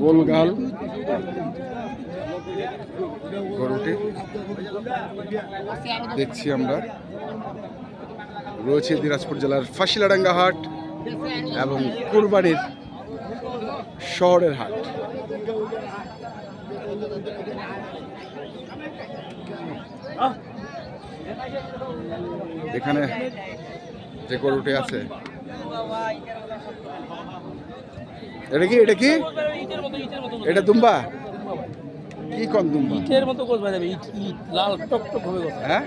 গোলগাল, গরুটি। দেখছি আমরা। রয়েছে দিনাজপুর জেলার ফাঁসিলাডাঙ্গা হাট এবং কুরবানির শহরের হাট। এখানে যে গরুটি আছে এটা কি এটা কি? এটা দুম্বা? কি কম দুম্বা? ইটের মতো গোছ ভাই ইট ইট লাল টক টক হবে গোছ। হ্যাঁ?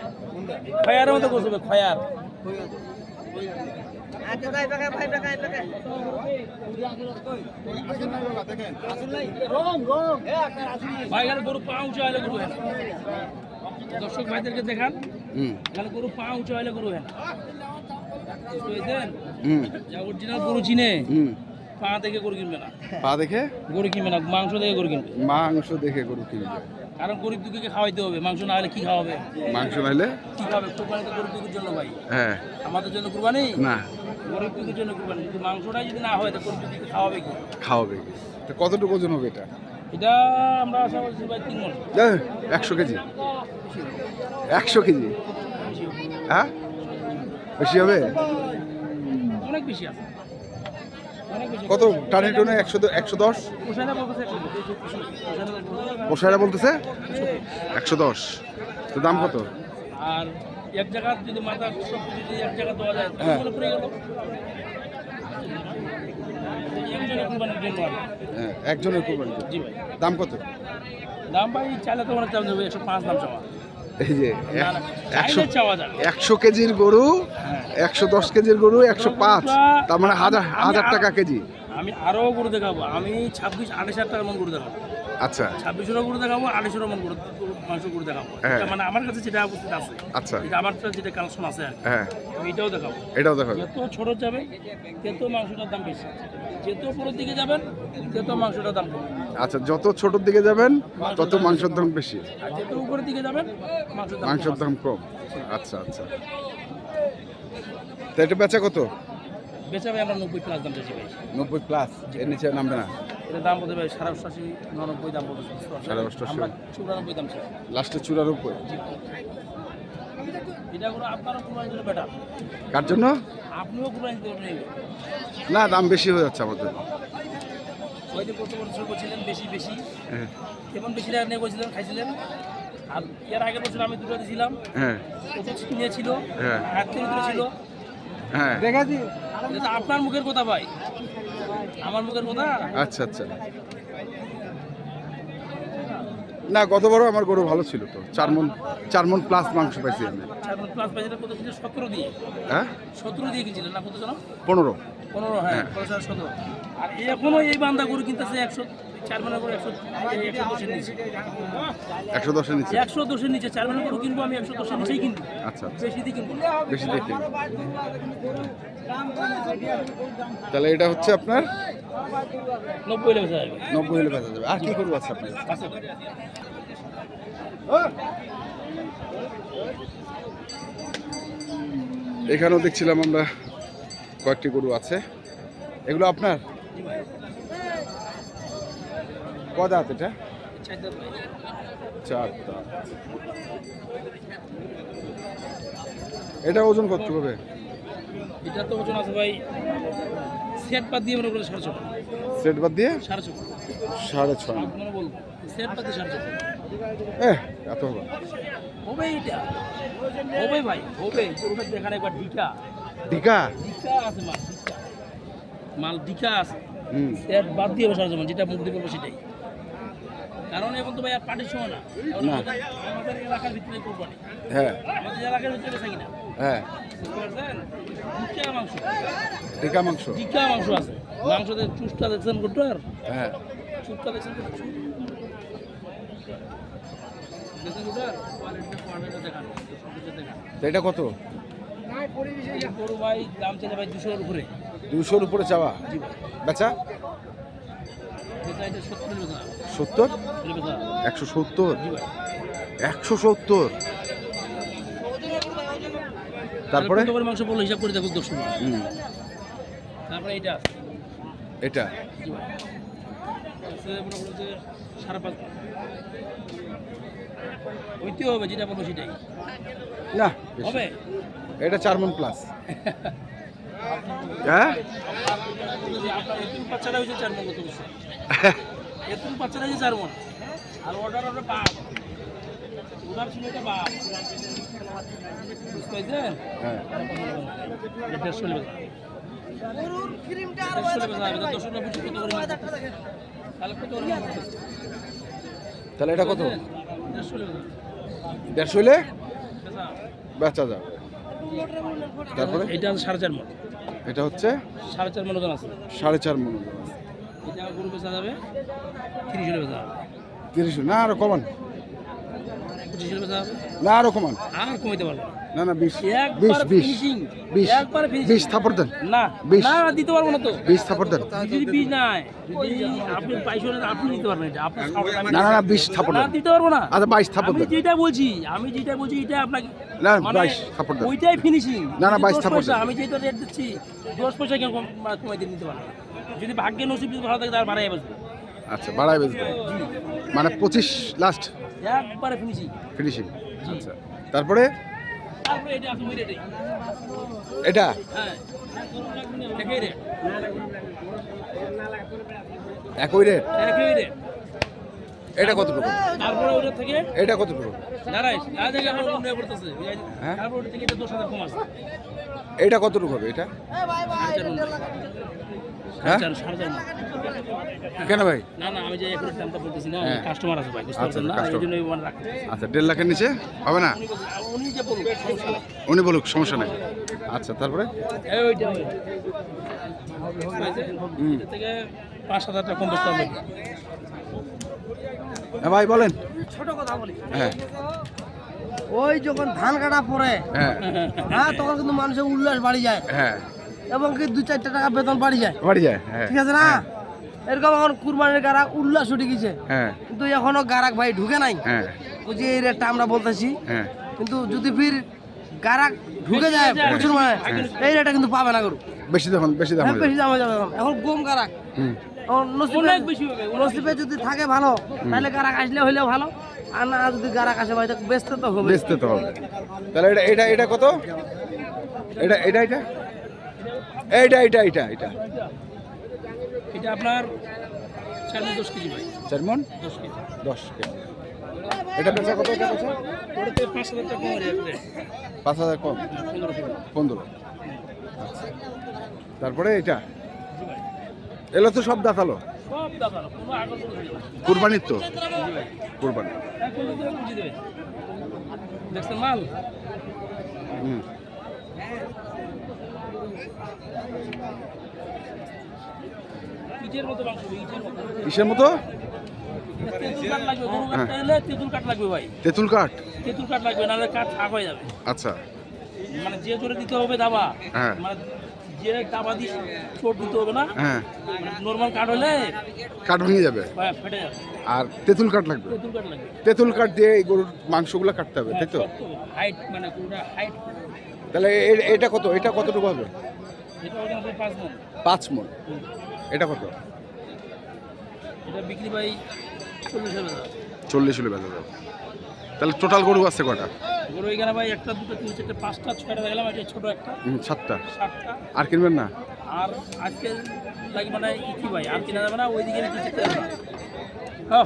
খয়ারের মতো গোছ হবে খয়ার। দর্শক ভাইদেরকে দেখান এখানে গরু পা উঁচু হলে গরু হুম। অরিজিনাল গরু চিনে হুম। পা দেখে গরু কিনবে না। পা দেখে? গরু কিনবে না মাংস দেখে গরু কিনবে। মাংস দেখে গরু কিনবে। কারণ গরিব দুঃখীকে খাওয়াইতে হবে মাংস না হলে কি খাওয়াবে? মাংস নাইলে কি খাবে? কোরবানি তো গরিব দুঃখীর জন্য ভাই। হ্যাঁ। আমাদের জন্য কুরবানি? না। গরিব দুঃখীর জন্য কুরবানি। যদি মাংসটাই যদি না হয় তো গরিব দুঃখীকে খাওয়াবে কি? খাওয়াবে কি? তো কতটুকু ওজন হবে এটা? এটা আমরা আশা করছি ভাই তিন মন। একশো কেজি। একশো কেজি? হ্যাঁ? বেশি হবে? অনেক বেশি আছে। কত? টানে টনে একশো একশো দশ? পোষাইলে বলতেছে? একশো পোষায়রা বলতেছে একশো দশ। তো দাম কত? আর এক জায়গা যদি মাথা যদি এক জায়গা দেওয়া যায় হ্যাঁ। একজনের। হ্যাঁ, একজনের কোরবানি জি ভাই। দাম কত? দাম ভাই চাইলে তো অনেক দাম যাবে একশো পাঁচ দাম চাওয়া। এই যে একশো চাওয়া যাবে। একশো কেজির গরু হ্যাঁ। একশো দশ কেজির গরু একশো পাঁচ। তার মানে হাজার হাজার টাকা কেজি। আমি আরও গরু দেখাবো। আমি ছাব্বিশ আঠাশ হাজার টাকার মন গরু দেখাবো। আচ্ছা। ছাব্বিশেরও গরু দেখাবো আড়াইশোর মন গরু মাংস গরু দেখাবো। হ্যাঁ। মানে আমার কাছে যেটা উপস্থিত আছে। আচ্ছা। আমার তো যেটা কালেকশন আছে হ্যাঁ। এটাও দেখাবো। এটাও দেখো যত ছোট যাবে তত মাংসটার দাম বেশি। যত উপরের দিকে যাবেন তত মাংসটার দাম কম আচ্ছা যত ছোটোর দিকে যাবেন তত মাংসের দাম বেশি। আর যত উপরের দিকে যাবেন মাংসের দাম কম। আচ্ছা আচ্ছা। তো এটা বেচা কত? বেচা ভাই আমরা নব্বই প্লাস দাম বেশি ভাই। নব্বই প্লাস এর নিচে নামবে না? এটা দাম বলতে ভাই সাড়ে অষ্টাশি নব্বই দাম বলতে সাড়ে অষ্টাশি। চুরানব্বই লাস্টে কার জন্য? না দাম বেশি হয়ে যাচ্ছে আমাদের। কত বছর বেশি বেশি। হ্যাঁ। কেমন বেশি টাকা নিয়ে বলছিলেন খাইছিলেন? আর এর আগের বছর আমি দুটো দিয়েছিলাম। হ্যাঁ। নিয়েছিল হ্যাঁ। ছিল হ্যাঁ। এটা তো আপনার মুখের কথা ভাই। আমার মুখের কথা? আচ্ছা আচ্ছা। না গতবারও আমার গরু ভালো ছিল তো। চার মন চার মন প্লাস মাংস পাইছি আমি। সতেরো দিয়ে। হ্যাঁ? সতেরো দিয়ে কিনছিলেন না কত জন পনেরো। পনেরো হ্যাঁ হ্যাঁ। সতেরো। আর এখনও এই বান্দা গরু কিনতেছে একশো চার করে একশো দশের নিচে। একশো দশের নিচে? একশো দশের নিচে চার মনে কিনবো আমি একশো দশের নিচেই কিনবো। আচ্ছা বেশি দিয়ে কিনবো। বেশি তাহলে এটা হচ্ছে আপনার? নব্বই লেগে যাবে নব্বই হলে বেচা যাবে আর কি করব আপনার আছে এখানেও দেখছিলাম আমরা কয়েকটি গরু আছে। এগুলো আপনার? ক দাঁত এটা? চার দাঁত এটা ওজন কত হবে? এটা তো ওজন আছে ভাই সেট বাদ দিয়ে মনে করলে সাড়ে ছটা সেট বাদ দিয়ে? সাড়ে ছটা সাড়ে ছয়। আপনারা বলব সেট বাদ দিয়ে সাড়ে ছটা এহ এত হবে। হবে এটা? হবে ভাই হবে। গরুটা দেখান একবার ডিকা। টিকা ডিকা আছে মাল ডিকা। মাল ডিকা আছে। সেট বাদ দিয়ে বসার জন্য যেটা মুখ দিয়ে বলব সেটাই। কারণ এখন তো ভাই আর পাটির সময় না। না। আমাদের- এলাকার ভিতরে হ্যাঁ। আমাদের এলাকার ভিতরে থাকি না হ্যাঁ। ডিকা মাংস। টিকা মাংস। ডিকা মাংস আছে। চুষটা দেখছেন হ্যাঁ। চুপটা দেখছেন এটা কত? গরু ভাই দাম চাইলে ভাই দুশোর উপরে। দুশোর উপরে চাওয়া? বেচা? সত্তর? একশো সত্তর? একশো সত্তর? তারপরে? মাংস বলল হিসাব করে দেখো দশ তারপরে এটা? এটা সাড়ে পাঁচ হইতে হবে? যেটা বলব সেটাই না হবে এটা চার মন প্লাস হ্যাঁ আপনার এতুন বাচ্চাটা হয়েছে? চার মন কত বছর এতুন বাচ্চাটা হয়েছে চার মন? আর অর্ডার অর্ডার বাপ উদার ছিল এটা বাপ বুঝতে হ্যাঁ। এটা দেড়শো নেবে দেড়শো নেবে যাবে দশ নেবে কত করে তাহলে কত তাহলে এটা কত? দেড়শো নেবে দেড়শো হলে? বেচা। বেচা যাবে। তারপরে? এটা সাড়ে চার মন। এটা হচ্ছে? সাড়ে চার মন ওজন আছে। সাড়ে চার মন ওজন আছে। এটা গরু বেচা যাবে? তিরিশ হলে বেচা যাবে। তিরিশ না আরও কমান। পঁচিশ হলে বেচা যাবে? না আরও কমান। আর কমাইতে পারব না। না না বিশ। বিশ বিশ। বিশ। বিশ ফিনিশিং দেন। না। বিশ। না দিতে পারব না তো। বিশ থাপড় দেন। যদি বীজ নাই যদি আপনি পাইছো না আপনি দিতে পারবেন। এটা আপনার আমি না না না বিশ থাপড় না দিতে পারব না। আচ্ছা বাইশ থাপড় দেন। যেটা বলছি আমি যেটা বলছি এটা আপনাকে না মানে বাইশ থাপড় দেন। ওইটাই ফিনিশিং না, না, বাইশ থাপ্পড় আমি যেটা রেট দিচ্ছি দশ পয়সা কমাই দিয়ে নিতে পারব না। যদি ভাগ্যে নসিব যদি ভালো থাকে তার বাড়াই বসবে আচ্ছা বাড়াই বেচবেন মানে পঁচিশ লাস্ট একবারে ফিনিশিং ফিনিশিং আচ্ছা তারপরে? এটা হ্যাঁ। একই রেট একই রেট এটা কতটুকু? তারপরে ওটা থেকে এটা কতটুকু? হ্যাঁ? এটা কতটুকু হবে এটা। হ্যাঁ। কেন ভাই? না না আমি যে এখন দামটা বলতেছি না হ্যাঁ। কাস্টমার আছে ভাই বুঝতে আচ্ছা, পারছেন না? এই জন্য রাখতে আচ্ছা দেড় লাখের নিচে হবে না? উনি যে বলুক সমস্যা নেই। উনি বলুক সমস্যা নেই। আচ্ছা তারপরে? ওইটা থেকে পাঁচ হাজার টাকা কম হবে। হ্যাঁ ভাই বলেন। ছোট কথা বলি। হ্যাঁ। ওই যখন ধান কাটা পরে হ্যাঁ। হ্যাঁ তখন কিন্তু মানুষের উল্লাস বাড়ি যায়। হ্যাঁ। এবং কি দু চারটা টাকা বেতন বাড়ি যায়। বাড়ি যায় হ্যাঁ। ঠিক আছে না? এরকম এখন কুরবানির গারাক উল্লাস উঠে গেছে। হ্যাঁ। কিন্তু এখনও গারাক ভাই ঢুকে নাই। হ্যাঁ। ওই যে এই রেটটা আমরা বলতেছি। হ্যাঁ। কিন্তু যদি ফির গারাক ঢুকে যায় প্রচুর মানে এই রেটটা কিন্তু পাবে না গরু। বেশি দাম বেশি দাম হ্যাঁ, বেশি দাম হয়ে যাবে এখন। গম গারাক। নসিবে অনেক বেশি হবে যদি থাকে ভালো তাহলে গারাক আসলে হইলেও ভালো আর না যদি গারাক আসে ভাই তো বেচতে তো হবে। বেচতে তো হবে। তাহলে এটা এটা এটা কত? এটা এটা এটা? এইটা এটা এটা এটা এটা আপনার দশ কেজি ভাই। চার দশ কেজি। দশ কেজি। এটা কত? এটা পাঁচ হাজার কম। পনেরো। আচ্ছা। তারপরে এটা? এলো তো সব দাঁতালো না। কুরবানির তো। কুরবানি। দেখছেন মাল? হুম। মতো মতো। কিসের মতো? তেঁতুল কাঠ হ্যাঁ। তেঁতুল কাঠ লাগবে তেঁতুল কাঠ? তেঁতুল কাঠ লাগবে নাহলে কাঠ থাক হয়ে যাবে। আচ্ছা। মানে যে জোরে দিতে হবে দাবা হ্যাঁ। মানে যে দাবা চোট দিতে হবে না? হ্যাঁ। নর্মাল কাঠ হলে কাঠ ভেঙে যাবে। ফেটে যাবে। আর তেঁতুল কাঠ লাগবে। তেঁতুল কাঠ লাগবে। তেঁতুল কাঠ দিয়ে এই গরুর মাংসগুলো কাটতে হবে তাই তো? হাইট মানে কোনটা হাইট তাহলে এটা কত? এটা কতটুকু হবে? পাঁচ মন। এটা কত? এটা বিক্রি ভাই চল্লিশ। চল্লিশ হলে বেচা যাবে। তাহলে টোটাল গরু আছে কটা? এখানে ভাই একটা দুটো তিন চারটে পাঁচটা ছয়টা দেখলাম এটা ছোট একটা। সাতটা। সাতটা। আর কিনবেন না? আর আজকে লাগি মানে ইতি ভাই আর কিনা যাবে না ওইদিকে নাকি যেতে হবে। হ্যাঁ।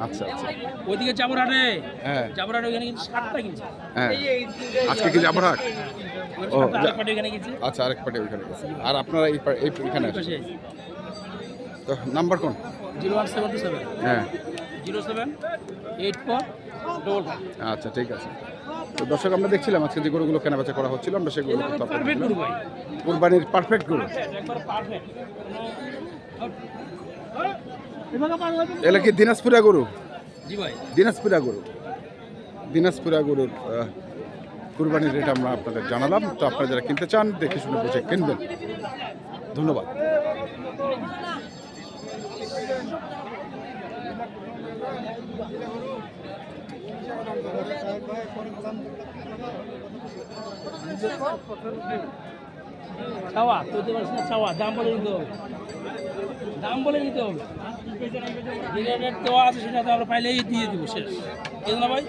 আচ্ছা আচ্ছা। ওইদিকে জাবরহাটে। হ্যাঁ। জাবরহাটে ওইখানে কিন্তু সাতটা কিনছে। হ্যাঁ। আজকে কি ও, আচ্ছা আরেক পাটে ওইখানে গেছে। আর আপনারা এই পা- এখানে এই আসেন। পাশে। তো নাম্বার কোন? Zero one seven two seven. হ্যাঁ। আচ্ছা ঠিক আছে। তো দর্শক আমরা দেখছিলাম আজকে যে গরুগুলো কেনাবেচা করা হচ্ছিল আমরা সেগুলো কুরবানির পারফেক্ট গরু। এগুলো কি দিনাজপুরা গরু? দিনাজপুরা গরু। দিনাজপুরা গরুর কুরবানির রেট আমরা আপনাদের জানালাম। তো আপনারা যারা কিনতে চান দেখে শুনে বুঝে কিনবেন। ধন্যবাদ। চাওয়া করতে পারছি না চাওয়া দাম বলে নিতে হবে। দাম বলে নিতে হবে। যেটা রেট দেওয়া আছে সেটা তো আমরা পাইলেই দিয়ে দেবো শেষ। এই না ভাই?